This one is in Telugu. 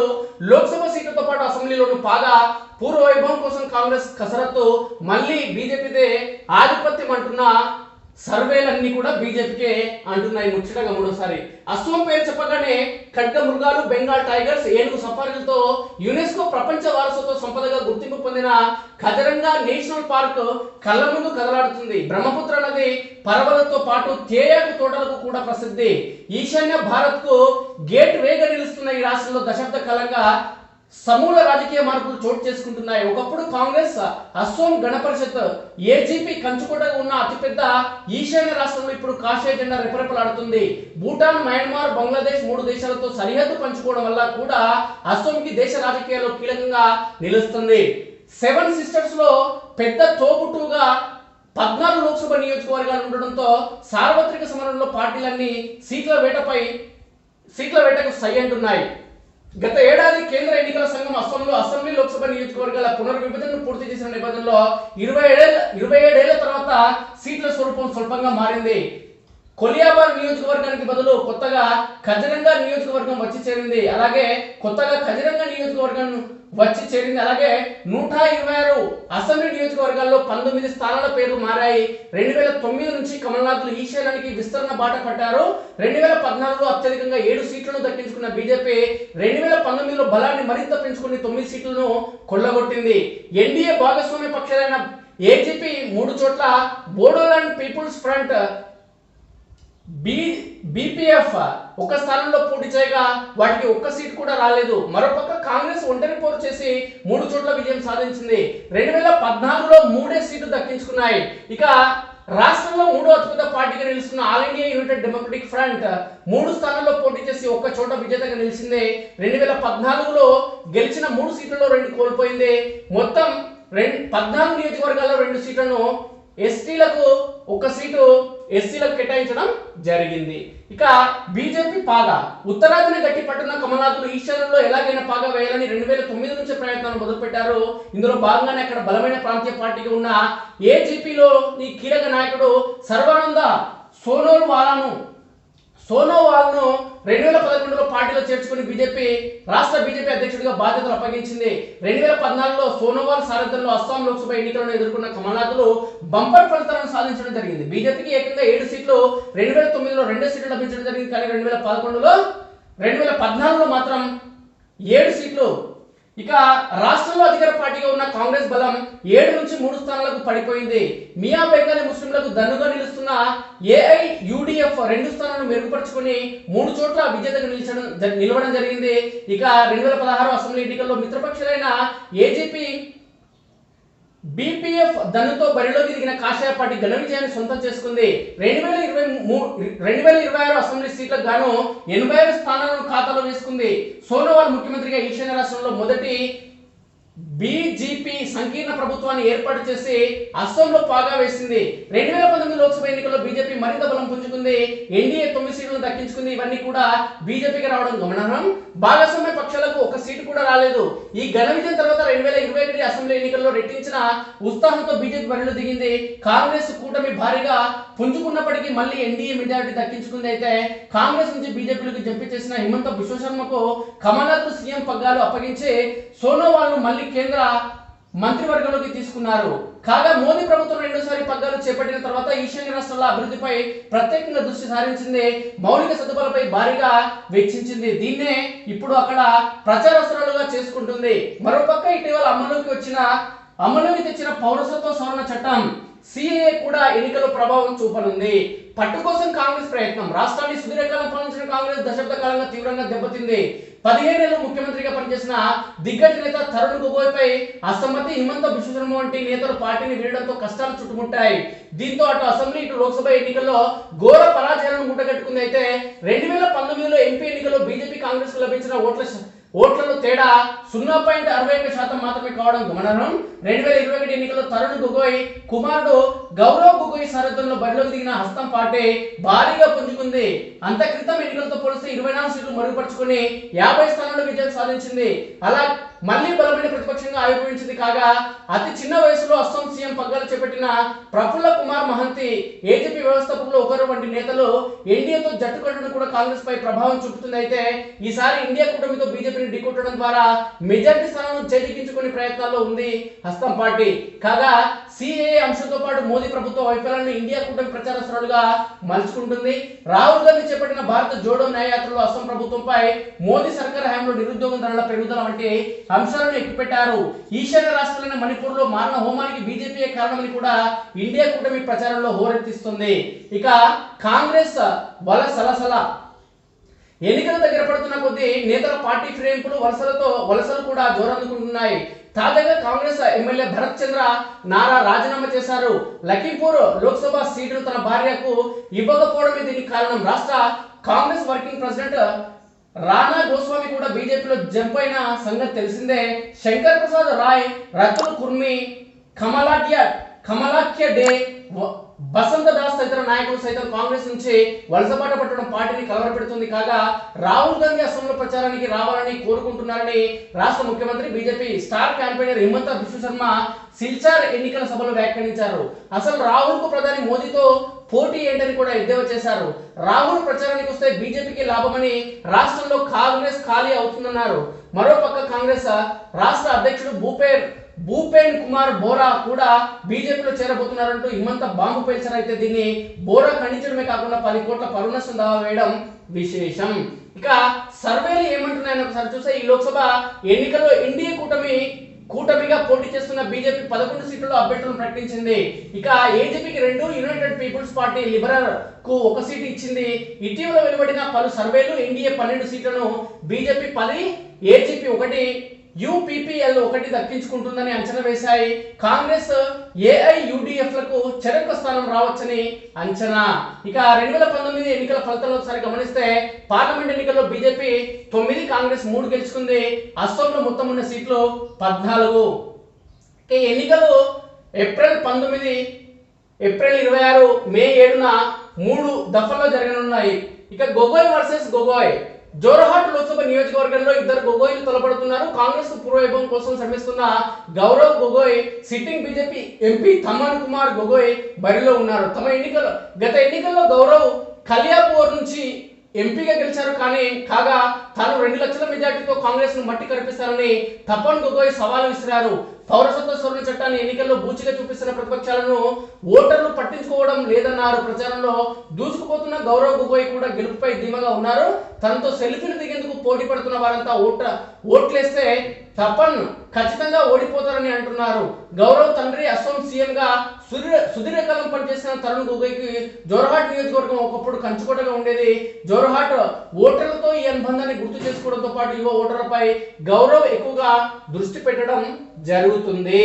పాటు లోక్సభ సీటుతో పాటు అసెంబ్లీలోను పాగా పూర్వ వైభవం కోసం కాంగ్రెస్ కసరత్తు మళ్ళీ బీజేపీదే ఆధిపత్యం అంటున్న సర్వేలన్నీ కూడా బీజేపీకే అంటున్నాయి ముచ్చటగా మూడోసారి. అస్సోం పేరు చెప్పగానే ఖడ్గ మృగాలు బెంగాల్ టైగర్స్ ఏనుగు సఫారీలతో యునెస్కో ప్రపంచ వారసత్వ సంపదగా గుర్తింపు పొందిన ఖజరంగా నేషనల్ పార్క్ కళ్ళ ముందు కదలాడుతుంది. బ్రహ్మపుత్ర నది పర్వలతో పాటు తేయాకు తోటలకు కూడా ప్రసిద్ధి. ఈశాన్య భారత్కు గేట్ వేగా నిలుస్తున్న ఈ రాష్ట్రంలో దశాబ్ద కాలంగా సమూల రాజకీయ మార్పులు చోటు చేసుకుంటున్నాయి. ఒకప్పుడు కాంగ్రెస్ అస్సోం గణపరిషత్ ఏజీపీ కంచుకోటగా ఉన్న అతిపెద్ద ఈశాన్య రాష్ట్రంలో ఇప్పుడు కాషాయ జెండా రెపరెపలాడుతుంది. భూటాన్ మయన్మార్ బంగ్లాదేశ్ మూడు దేశాలతో సరిహద్దు పంచుకోవడం వల్ల కూడా అస్సోంకి దేశ రాజకీయాల్లో కీలకంగా నిలుస్తుంది. సెవెన్ సిస్టర్స్లో పెద్ద తోబుట్టుగా పద్నాలుగు లోక్సభ నియోజకవర్గాలు ఉండడంతో సార్వత్రిక సమరంలో పార్టీలన్నీ సీట్ల వేటపై సీట్ల వేటకు సై అంటున్నాయి. గత ఏడాది కేంద్ర ఎన్నికల సంఘం అస్సాంలో అసెంబ్లీ లోక్సభ నియోజకవర్గాల పునర్విభజనను పూర్తి చేసిన నేపథ్యంలో ఇరవై ఏడేళ్ళ ఇరవై ఏడేళ్ళ తర్వాత సీట్ల స్వరూపం స్వల్పంగా మారింది. కొలియాబాద్ నియోజకవర్గానికి బదులు కొత్తగా ఖజరంగా నియోజకవర్గం వచ్చి చేరింది. అలాగే కొత్తగా ఖజరంగా నియోజకవర్గం వచ్చి చేరింది. అలాగే నూట ఇరవై ఆరు అసెంబ్లీ నియోజకవర్గాల్లో పంతొమ్మిది స్థానాల పేర్లు మారాయి. రెండు వేల తొమ్మిది నుంచి కమల్నాథ్లు ఈశాన్యానికి విస్తరణ బాట పట్టారు. రెండు వేల పద్నాలుగులో అత్యధికంగా ఏడు సీట్లను దక్కించుకున్న బీజేపీ రెండు వేల పంతొమ్మిదిలో బలాన్ని మరింత పెంచుకుని తొమ్మిది సీట్లను కొల్లగొట్టింది. ఎన్డీఏ భాగస్వామ్య పక్షాలైన ఏజీపీ మూడు చోట్ల Bodoland People's Front B BPF ఒక స్థానంలో పోటీ చేయగా వాటికి ఒక్క సీట్ కూడా రాలేదు. మరోపక్క కాంగ్రెస్ ఒంటరి పోరు చేసి మూడు చోట్ల విజయం సాధించింది. రెండు వేల పద్నాలుగులో మూడే సీట్లు దక్కించుకున్నాయి. ఇక రాష్ట్రంలో మూడో అతిపెద్ద పార్టీగా నిలుస్తున్న All India United Democratic Front మూడు స్థానాల్లో పోటీ చేసి ఒక్క చోట విజేతగా నిలిచింది. రెండు వేల పద్నాలుగులో గెలిచిన మూడు సీట్లలో రెండు కోల్పోయింది. మొత్తం రెండు పద్నాలుగు నియోజకవర్గాల్లో రెండు సీట్లను ఎస్టీలకు ఒక సీటు ఎస్సీలకు కేటాయించడం జరిగింది. ఇక బీజేపీ పాగా. ఉత్తరాదిని గట్టి పట్టున్న కమలనాథులు ఈశాన్యంలో ఎలాగైనా పాగా వేయాలని రెండు వేల తొమ్మిది నుంచి ప్రయత్నాలు మొదలుపెట్టారు. ఇందులో భాగంగానే అక్కడ బలమైన ప్రాంతీయ పార్టీగా ఉన్న ఏజీపీలో ఈ కీలక నాయకుడు సర్వానంద సోనోవాలాను సోనోవాల్ను రెండు వేల పదకొండులో పార్టీలో చేర్చుకుని బీజేపీ రాష్ట్ర బీజేపీ అధ్యక్షుడిగా బాధ్యతలు అప్పగించింది. రెండు వేల పద్నాలుగులో సోనోవాల్ సారథ్యంలో అస్సాం లోక్సభ ఎన్నికలను ఎదుర్కొన్న కమల్నాథ్లు బంపర్ ఫలితాలను సాధించడం జరిగింది. బీజేపీకి ఏకంగా ఏడు సీట్లు రెండు వేల తొమ్మిదిలో రెండు సీట్లు లభించడం జరిగింది. కానీ రెండు వేల పదకొండులో రెండు వేల పద్నాలుగులో మాత్రం ఏడు సీట్లు ఇక రాష్ట్రంలో అధికార పార్టీగా ఉన్న కాంగ్రెస్ బలం ఏడు నుంచి మూడు స్థానాలకు పడిపోయింది. మియా బెంగాలీ ముస్లింలకు దన్నుగా నిలుస్తున్న ఏఐ యూడిఎఫ్ రెండు స్థానాలను మెరుగుపరుచుకుని మూడు చోట్ల విజేతగా నిలిచడం జ- నిలవడం జరిగింది. ఇక రెండు వేల పదహారు అసెంబ్లీ ఎన్నికల్లో మిత్రపక్షులైన ఏజీపీ బీపీఎఫ్ దన్నుతో బరిలోకి దిగిన కాషాయ పార్టీ ఘన విజయాన్ని సొంతం చేసుకుంది. రెండు వేల ఇరవై మూడు రెండు వేల ఇరవై ఆరు అసెంబ్లీ సీట్లకు గాను ఎనభై ఆరు స్థానాలను ఖాతాలో వేసుకుంది. సోనోవాల్ ముఖ్యమంత్రిగా ఈశాన్య రాష్ట్రంలో మొదటి బీజేపీ సంకీర్ణ ప్రభుత్వాన్ని ఏర్పాటు చేసి అస్సాంలో పాగా వేసింది. రెండు వేల పంతొమ్మిది లోక్సభ ఎన్నికల్లో బీజేపీ మరింత బలం పుంజుకుంది. ఎన్డీఏ తొమ్మిది సీట్లను దక్కించుకుంది. ఇవన్నీ కూడా బీజేపీకి రావడం గమనార్హం. భాగస్వామ్య పక్షాలకు ఒక సీటు కూడా రాలేదు. ఈ ఘన విజయం తర్వాత రెండు వేల ఇరవై ఒకటి అసెంబ్లీ ఎన్నికల్లో రెట్టించిన ఉత్సాహంతో బీజేపీ బరిలో దిగింది. కాంగ్రెస్ కూటమి భారీగా పుంజుకున్నప్పటికీ మళ్ళీ ఎన్డీఏ మెజారిటీ దక్కించుకుంది అయితే కాంగ్రెస్ నుంచి బీజేపీలకు జంపించేసిన హిమంత బిశ్వశర్మకు కమల్నాథ్ సీఎం పగ్గాలు అప్పగించి సోనోవాల్ను మళ్ళీ మళ్ళీ కేంద్ర మంత్రివర్గంలోకి తీసుకున్నారు. కాగా మోదీ ప్రభుత్వం రెండోసారి పగ్గాలు చేపట్టిన తర్వాత ఈశాన్య రాష్ట్రాల అభివృద్ధిపై ప్రత్యేకంగా దృష్టి సారించింది. మౌలిక సదుపాయాలపై భారీగా వెచ్చించింది దీన్నే ఇప్పుడు అక్కడ ప్రచారస్తురాలుగా చేసుకుంటుంది. మరోపక్క ఇటీవల అమలులోకి వచ్చిన అమలులోకి తెచ్చిన పౌరసత్వ సవరణ చట్టం సిఏఏ కూడా ఎన్నికల ప్రభావం చూపనుంది. పట్టు కోసం కాంగ్రెస్ ప్రయత్నం. రాష్ట్రాన్ని సుదీర్ఘకాలం పాలించిన కాంగ్రెస్ దశాబ్ద కాలంగా తీవ్రంగా దెబ్బతింది. పదిహేనేళ్ళు ముఖ్యమంత్రిగా పనిచేసిన దిగ్గజ నేత తరుణ్ గొగోయ్పై అసమ్మతి హిమంత బిశ్వశర్మ వంటి నేతలు పార్టీని వీడడంతో కష్టాలు చుట్టుముట్టాయి. దీంతో అటు అసెంబ్లీ ఇటు లోక్సభ ఎన్నికల్లో ఘోర పరాజయాలను గుట్టగట్టుకుంది అయితే రెండు వేల పంతొమ్మిదిలో ఎంపీ ఎన్నికల్లో బీజేపీ కాంగ్రెస్కు లభించిన ఓట్ల ఓట్లలో తేడా సున్నా పాయింట్ అరవై ఒక్క శాతం మాత్రమే కావడం గమనార్హం. రెండు వేల ఇరవై ఒకటి ఎన్నికల్లో తరుణ్ గొగోయ్ కుమారుడు గౌరవ్ గొగోయ్ సరిహద్దుల్లో బరిలోకి దిగిన హస్తం పార్టీ భారీగా పుంజుకుంది. అంత క్రితం ఎన్నికలతో పోలిస్తే ఇరవై నాలుగు సీట్లు మరుగుపరుచుకుని యాభై స్థానాల్లో విజయం సాధించింది. అలా మళ్ళీ బలమైన ఆవిర్భవించింది కాగా అతి చిన్న వయసులో అస్సాం సీఎం పగ్గాలు చేపట్టిన ప్రఫుల్ల కుమార్ మహంతి ఏజీపీ వ్యవస్థాపకులు ఒకరు వంటి నేతలు ఎన్డీఏతో జట్టు కట్టడం కూడా కాంగ్రెస్ పై ప్రభావం చూపుతుంది. అయితే ఈసారి ఇండియా కూటమితో బీజేపీని ఢీకొట్టడం ద్వారా మెజార్టీ స్థానాలను చేజిక్కించుకునే ప్రయత్నాల్లో ఉంది హస్తం పార్టీ. కాగా సిఏ అంశంతో పాటు మోదీ ప్రభుత్వ వైఫల్యాన్ని ఇండియా కూటమి ప్రచారస్తులుగా మలుచుకుంటుంది. రాహుల్ గాంధీ చేపట్టిన భారత జోడో న్యాయయాత్రలో అస్సాం ప్రభుత్వంపై మోదీ సర్కార్ హయాంలో నిరుద్యోగం ధరల పెరుగుదల వంటి అంశాలను ఎక్కుపెట్టారు. ఈశాన్య రాష్ట్రాలైన మణిపూర్లో మారణ హోమానికి బీజేపీ కారణమని కూడా ఇండియా కూటమి ప్రచారంలో హోరెత్తిస్తుంది. ఇక కాంగ్రెస్ బల సలసల. ఎన్నికల దగ్గర పడుతున్న కొద్దీ నేతల పార్టీ ఫిరాయింపులు వలసలతో వలసలు కూడా జోరందుకుంటున్నాయి. తాజాగా కాంగ్రెస్ ఎమ్మెల్యే భరత్ చంద్ర నారా రాజీనామా చేశారు. లఖీంపూర్ లోక్సభ సీటును తన భార్యకు ఇవ్వకపోవడమే దీనికి కారణం. రాష్ట్ర కాంగ్రెస్ వర్కింగ్ ప్రెసిడెంట్ రానా గోస్వామి కూడా బీజేపీలో జంప్ అయిన సంగతి తెలిసిందే. శంకర్ ప్రసాద్ రాయ్ రతుల్ కుర్మి కమలాఖ్య కమలాఖ్య డే బసంత దాస్ తదితర నాయకులు సైతం కాంగ్రెస్ నుంచి వలసబాట పట్టడం పార్టీని కలవరపెడుతుంది. కాగా రాహుల్ గాంధీ అసెంబ్లీ ప్రచారానికి రావాలని కోరుకుంటున్నారని రాష్ట్ర ముఖ్యమంత్రి BJP star campaigner Himanta Biswa Sarma Silchar ఎన్నికల సభలో వ్యాఖ్యానించారు. అసలు రాహుల్కు ప్రధాని మోదీతో పోటీ ఏంటని కూడా ఎద్దేవా చేశారు. రాహుల్ ప్రచారానికి వస్తే బీజేపీకి లాభమని రాష్ట్రంలో కాంగ్రెస్ ఖాళీ అవుతుందన్నారు. మరోపక్క కాంగ్రెస్ రాష్ట్ర అధ్యక్షుడు భూపేర్ భూపేన్ కుమార్ బోరా కూడా బీజేపీలో చేరబోతున్నారంటూ హిమంత బాంబు పేల్చారైతే దీన్ని బోరా ఖండించడమే కాకుండా పది కోట్ల పరునష్టం దావా వేయడం విశేషం. ఇక సర్వేలు ఏమంటున్నాయని ఒకసారి చూస్తే ఈ లోక్సభ ఎన్నికల్లో ఎన్డీఏ కూటమి కూటమిగా పోటీ చేస్తున్న బీజేపీ పదకొండు సీట్లలో అభ్యర్థులను ప్రకటించింది. ఇక ఏజీపీకి రెండు యునైటెడ్ పీపుల్స్ పార్టీ లిబరల్కు ఒక సీటు ఇచ్చింది. ఇటీవల వెలువడిన పలు సర్వేలు ఎన్డీఏ పన్నెండు సీట్లను బీజేపీ పది ఏజీపీ ఒకటి యూపీపీఎల్ ఒకటి దక్కించుకుంటుందని అంచనా వేశాయి. కాంగ్రెస్ ఏఐయుడిఎఫ్లకు స్థానం రావచ్చని అంచనా. ఇక రెండు వేల పంతొమ్మిది ఎన్నికల ఫలితాలు ఒకసారి గమనిస్తే పార్లమెంట్ ఎన్నికల్లో బీజేపీ తొమ్మిది కాంగ్రెస్ మూడు గెలుచుకుంది. అసోంలో మొత్తం ఉన్న సీట్లు పద్నాలుగు. ఈ ఎన్నికలు ఏప్రిల్ పంతొమ్మిది ఏప్రిల్ ఇరవై ఆరు మే ఏడున మూడు దఫల్లో జరగనున్నాయి. ఇక గొగోయ్ వర్సెస్ గొగోయ్. జోరహాట్ లోక్సభ నియోజకవర్గంలో ఇద్దరు గొగోయ్లు తలపడుతున్నారు. కాంగ్రెస్ పూర్వవైభవం కోసం శ్రమిస్తున్న Gaurav Gogoi sitting BJP MP Topon Kumar Gogoi బరిలో ఉన్నారు. తమ ఎన్నికల్లో గత ఎన్నికల్లో గౌరవ్ కలియాపూర్ నుంచి ఎంపీగా గెలిచారు కానీ కాగా తాను రెండు లక్షల మెజార్టీతో కాంగ్రెస్ను మట్టి కనిపిస్తారని తపన్ గొగోయ్ సవాల్ విసిరారు. పౌరసత్వ సవరణ చట్టాన్ని ఎన్నికల్లో బూచిగా చూపిస్తున్న ప్రతిపక్షాలను ఓటర్లు పట్టించుకోవడం లేదన్నారు. ప్రచారంలో దూసుకుపోతున్న గౌరవ్ గొగోయ్ కూడా గెలుపుపై ధీమాగా ఉన్నారు. తనతో సెల్ఫీలు దిగేందుకు పోటీ పడుతున్న వారంతా ఓట ఓట్లేస్తే తపన్ ఖచ్చితంగా ఓడిపోతారని అంటున్నారు. గౌరవ్ తండ్రి అసోం సీఎంగా సుదీర్ సుదీర్ఘకాలం పనిచేసిన తరుణ్ గొగోయ్కి జోర్హాట్ నియోజకవర్గం ఒకప్పుడు కంచుకోటగా ఉండేది. జోర్హాట్ ఓటర్లతో ఈ అనుబంధాన్ని గుర్తు చేసుకోవడంతో పాటు యువ ఓటర్లపై గౌరవ్ ఎక్కువగా దృష్టి పెట్టడం జరుగుతుంది.